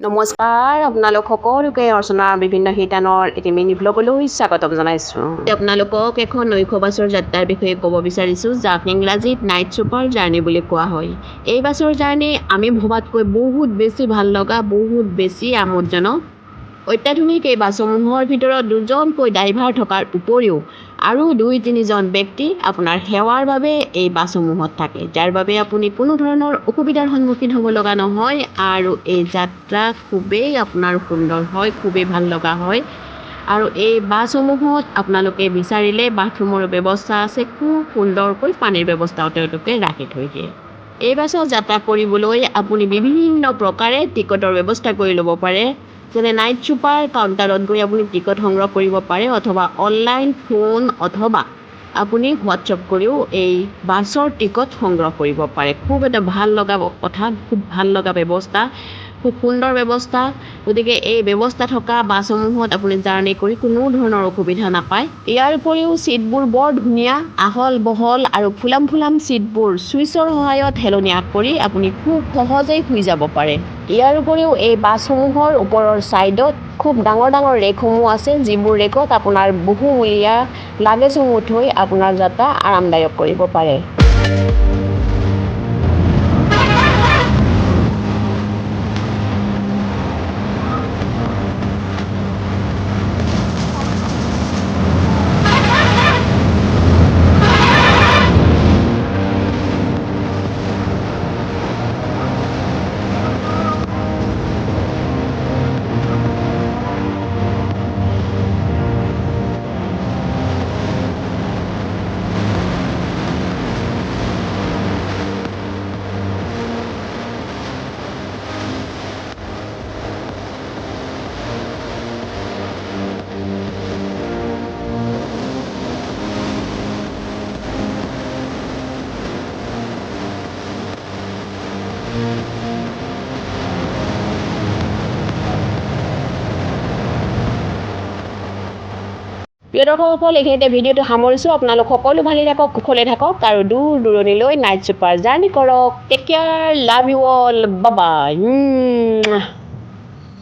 নমস্কাৰ, আপোনালোক সকলোকে অৰ্চনা বিভিন্ন শিতানৰ এটি মিনি ব্লগলৈ স্বাগতম জনাইছোঁ। আপোনালোকক এখন নৈশ বাছৰ যাত্ৰাৰ বিষয়ে ক'ব বিচাৰিছোঁ, যাক ইংৰাজীত নাইট ছুপাৰ জাৰ্ণি বুলি কোৱা হয়। এই বাছৰ জাৰ্ণি আমি ভবাতকৈ বহুত বেছি ভালো লগা, বহুত বেছি আমোদজনক। অত্যাধুনিক এই বাছসমূহৰ ভিতৰত দুজনকৈ ড্ৰাইভাৰ থকাৰ উপৰিও আৰু দুই তিনিজন ব্যক্তি আপোনাৰ সেৱাৰ বাবে এই বাছসমূহত থাকে যাৰ বাবে আপুনি কোনো ধৰণৰ অসুবিধাৰ সন্মুখীন হ'ব লগা নহয় আৰু এই যাত্ৰা খুবেই আপোনাৰ সুন্দৰ হয় খুবেই ভাল লগা হয়। আৰু এই বাছসমূহত আপোনালোকে বিচাৰিলে বাথৰুমৰ ব্যৱস্থা আছে খুব সুন্দৰকৈ পানীৰ ব্যৱস্থাও তেওঁলোকে ৰাখি থৈ দিয়ে। এই বাছত যাত্ৰা কৰিবলৈ আপুনি বিভিন্ন প্ৰকাৰে টিকটৰ ব্যৱস্থা কৰি ল'ব পাৰে। যেনে নাইট ছুপাৰ কাউণ্টাৰত গৈ আপুনি টিকট সংগ্ৰহ কৰিব পাৰে অথবা অনলাইন ফোন অথবা আপুনি হোৱাটছআপ কৰিও এই বাছৰ টিকট সংগ্ৰহ কৰিব পাৰে। খুব এটা ভাল লগা কথা খুব ভাল লগা ব্যৱস্থা। সুন্দৰ ব্যৱস্থা। গতিকে এই ব্যৱস্থা থকা বাছসমূহত আপুনি জাৰ্ণি কৰি কোনো ধৰণৰ অসুবিধা নাপায়। ইয়াৰ উপৰিও ছিটবোৰ বৰ ধুনীয়া আহল বহল আৰু ফুলাম ফুলাম ছিটবোৰ ছুইচৰ সহায়ত হেলনীয়া কৰি আপুনি খুব সহজেই শুই যাব পাৰে। ইয়াৰ উপৰিও এই বাছসমূহৰ ওপৰৰ ছাইডত খুব ডাঙৰ ডাঙৰ ৰেকসমূহ আছে যিবোৰ ৰেকত আপোনাৰ বহুমূলীয়া লাগেজসমূহ থৈ আপোনাৰ যাত্ৰা আৰামদায়ক কৰিব পাৰে। প্ৰিয় দৰ্শকসকল এইখিনিতে ভিডিঅ'টো সামৰিছোঁ। আপোনালোক সকলো ভালে থাকক কুশলে থাকক আৰু দূৰ দূৰণিলৈ নাইট ছুপাৰ জাৰ্ণি কৰক। Take care love you all Babai